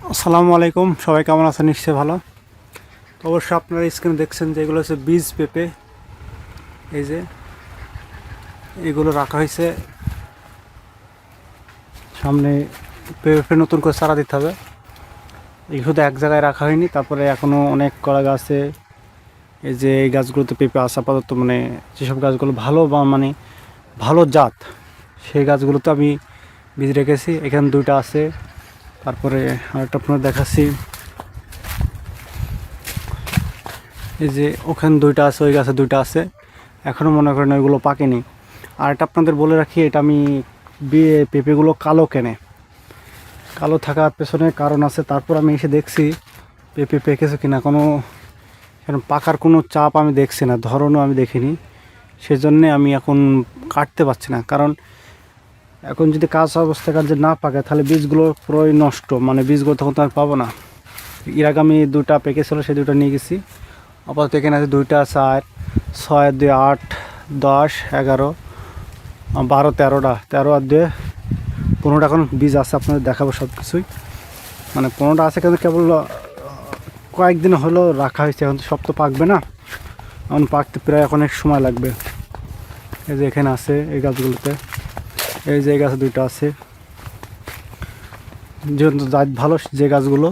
আসসালামু আলাইকুম। সবাই কেমন আছেন? নিশ্চয়ই ভালো। তো অবশ্যই আপনারা স্ক্রিনে দেখছেন যে এগুলো হচ্ছে বীজ পেঁপে। এই যে, এগুলো রাখা হয়েছে। সামনে পেঁপে নতুন করে চারা দিতে হবে। এই শুধু এক জায়গায় রাখা হয়নি, তারপরে এখনও অনেক কড়া গাছে এই যে এই গাছগুলোতে পেঁপে আসা আপাতত মানে যেসব গাছগুলো ভালো বা মানে ভালো জাত, সেই গাছগুলোতে আমি বীজ রেখেছি। এখানে দুইটা আছে। তারপরে আরেকটা আপনার দেখাচ্ছি। এই যে ওখানে দুইটা আছে, ওই গাছে দুইটা আছে। এখনও মনে করেন ওইগুলো পাকেনি। আর এটা আপনাদের বলে রাখি, এটা আমি বিয়ে পেঁপেগুলো কালো কেনে। কালো থাকার পেছনে কারণ আছে, তারপর আমি এসে দেখছি পেঁপে পেকেছে কিনা। কোনো এরকম পাকার কোনো চাপ আমি দেখছি না, ধরনও আমি দেখিনি। সেজন্যে আমি এখন কাটতে পারছি না। কারণ এখন যদি কাজ অবস্থা কাজে না পাকে, তাহলে বীজগুলো পুরোই নষ্ট। মানে বীজগুলো তখন তো আমি পাবো না। এর আগে আমি দুটা পেকেছিল সেই দুটো নিয়ে গেছি। আপাতত এখানে আছে দুইটা, চার, ছয়, দুই, আট, দশ, এগারো, বারো, তেরোটা। তেরো আর দুয়ে পনেরোটা এখন বীজ আছে, আপনাদের দেখাবো সব কিছুই মানে পনেরোটা আছে কিন্তু কেবল কয়েকদিন হলো রাখা হয়েছে, এখন সব তো পাকবে না। এখন পাকতে প্রায় অনেক সময় লাগবে। এই যে এখানে আছে এই গাছগুলোতে। এই যে গাছে দুইটা আছে। যেহেতু জাত ভালো, যে গাছগুলো,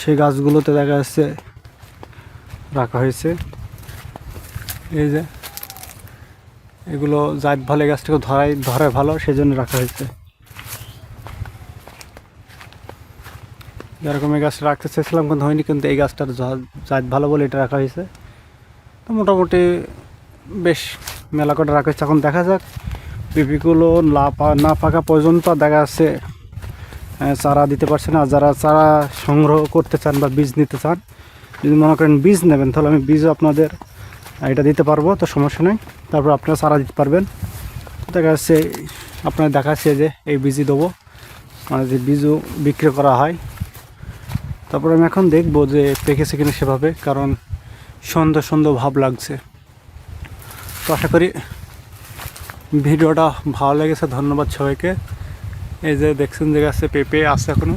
সেই গাছগুলোতে দেখা যাচ্ছে রাখা হয়েছে। এই যে এগুলো জাত ভালো গাছটাকে ধরাই, ধরে ভালো সেই জন্য রাখা হয়েছে। যেরকম এই গাছটা রাখতে চেয়েছিলাম, কিন্তু হয়নি, কিন্তু এই গাছটার জাত ভালো বলে এটা রাখা হয়েছে। তো মোটামুটি বেশ মেলা করে রাখা হয়েছে। এখন দেখা যাক পিপিগুলো না পা না পাকা পর্যন্ত দেখা যাচ্ছে চারা দিতে পারছে না। যারা চারা সংগ্রহ করতে চান বা বীজ নিতে চান, যদি মনে করেন বীজ নেবেন, তাহলে আমি বীজও আপনাদের এটা দিতে পারব, তো সমস্যা নেই। তারপর আপনারা চারা দিতে পারবেন। দেখা যাচ্ছে আপনার দেখাচ্ছে যে এই বীজই দেবো। মানে যে বীজও বিক্রি করা হয়। তারপর আমি এখন দেখব যে পেকেছে কিনা সেভাবে, কারণ সন্ধ্যা সন্ধ্যা ভাব লাগছে। তো আশা করি ভিডিওটা ভালো লেগেছে ধন্যবাদ সবাইকে। এই যে দেখছেন যে গাছে পেঁপে আছে এখনও।